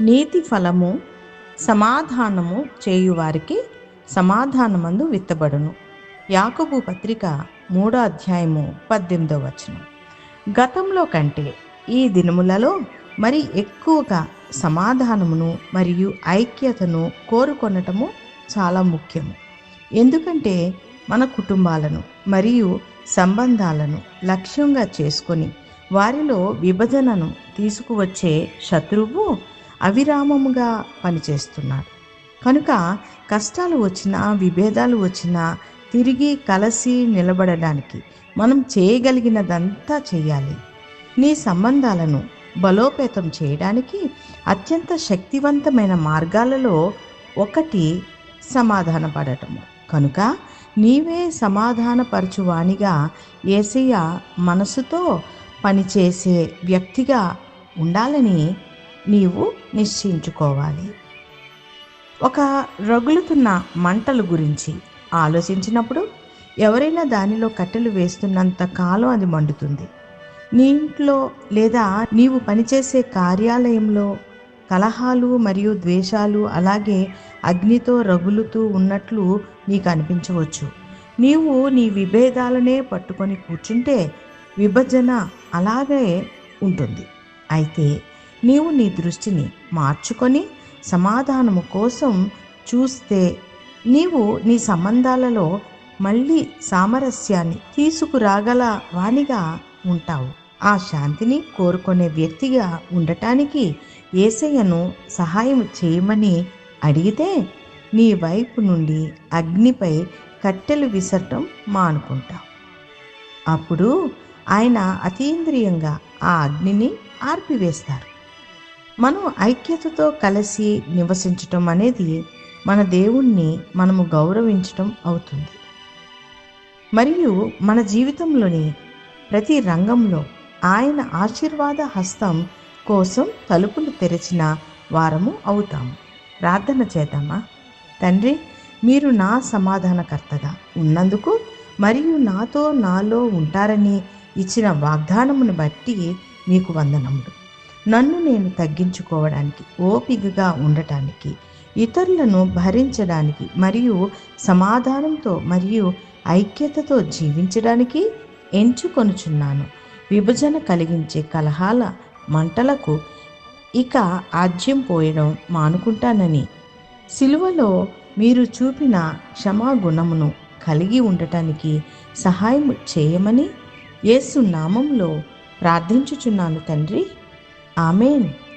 నీతి ఫలము సమాధానము చేయువారికి సమాధానమందు విత్తబడును. యాకబు పత్రిక మూడో అధ్యాయము పద్దెనిమిదో వచనం. గతంలో కంటే ఈ దినములలో మరి ఎక్కువగా సమాధానమును మరియు ఐక్యతను కోరుకొనటము చాలా ముఖ్యము. ఎందుకంటే మన కుటుంబాలను మరియు సంబంధాలను లక్ష్యంగా చేసుకొని వారిలో విభజనను తీసుకువచ్చే శత్రువు అవిరామముగా పనిచేస్తున్నాడు కనుక కష్టాలు వచ్చినా విభేదాలు వచ్చినా తిరిగి కలిసి నిలబడడానికి మనం చేయగలిగినదంతా చేయాలి. నీ సంబంధాలను బలోపేతం చేయడానికి అత్యంత శక్తివంతమైన మార్గాలలో ఒకటి సమాధానపడటము. కనుక నీవే సమాధానపరచువానిగా ఏసయ్య మనసుతో పనిచేసే వ్యక్తిగా ఉండాలని నీవు నిశ్చయించుకోవాలి. ఒక రగులుతున్న మంటలు గురించి ఆలోచించినప్పుడు ఎవరైనా దానిలో కట్టెలు వేస్తున్నంత కాలం అది మండుతుంది. నీ ఇంట్లో లేదా నీవు పనిచేసే కార్యాలయంలో కలహాలు మరియు ద్వేషాలు అలాగే అగ్నితో రగులుతూ ఉన్నట్లు నీకు అనిపించవచ్చు. నీవు నీ విభేదాలనే పట్టుకొని కూర్చుంటే విభజన అలాగే ఉంటుంది. అయితే నీవు నీ దృష్టిని మార్చుకొని సమాధానము కోసం చూస్తే నీవు నీ సంబంధాలలో మళ్ళీ సామరస్యాన్ని తీసుకురాగల వానిగా ఉంటావు. ఆ శాంతిని కోరుకునే వ్యక్తిగా ఉండటానికి ఏసయ్యను సహాయం చేయమని అడిగితే నీ వైపు నుండి అగ్నిపై కట్టెలు విసరటం మానుకుంటావు అప్పుడు ఆయన అతీంద్రియంగా ఆ అగ్నిని ఆర్పివేస్తారు. మనం ఐక్యతతో కలిసి నివసించటం అనేది మన దేవుణ్ణి మనము గౌరవించటం అవుతుంది. మరియు మన జీవితంలోని ప్రతి రంగంలో ఆయన ఆశీర్వాద హస్తం కోసం తలుపులు తెరిచిన వారము అవుతాము. ప్రార్థన చేద్దామా? తండ్రి మీరు నా సమాధానకర్తగా ఉన్నందుకు మరియు నాతో నాలో ఉంటారని ఇచ్చిన వాగ్దానమును బట్టి మీకు వందనములు. నన్ను నేను తగ్గించుకోవడానికి ఓపికగా ఉండటానికి ఇతరులను భరించడానికి మరియు సమాధానంతో మరియు ఐక్యతతో జీవించడానికి ఎంచుకొనుచున్నాను. విభజన కలిగించే కలహాల మంటలకు ఇక ఆజ్యం పోయడం మానుకుంటానని. సిలువలో మీరు చూపిన క్షమాగుణమును కలిగి ఉండటానికి సహాయం చేయమని యేసు నామంలో ప్రార్థించుచున్నాను తండ్రి. Amen.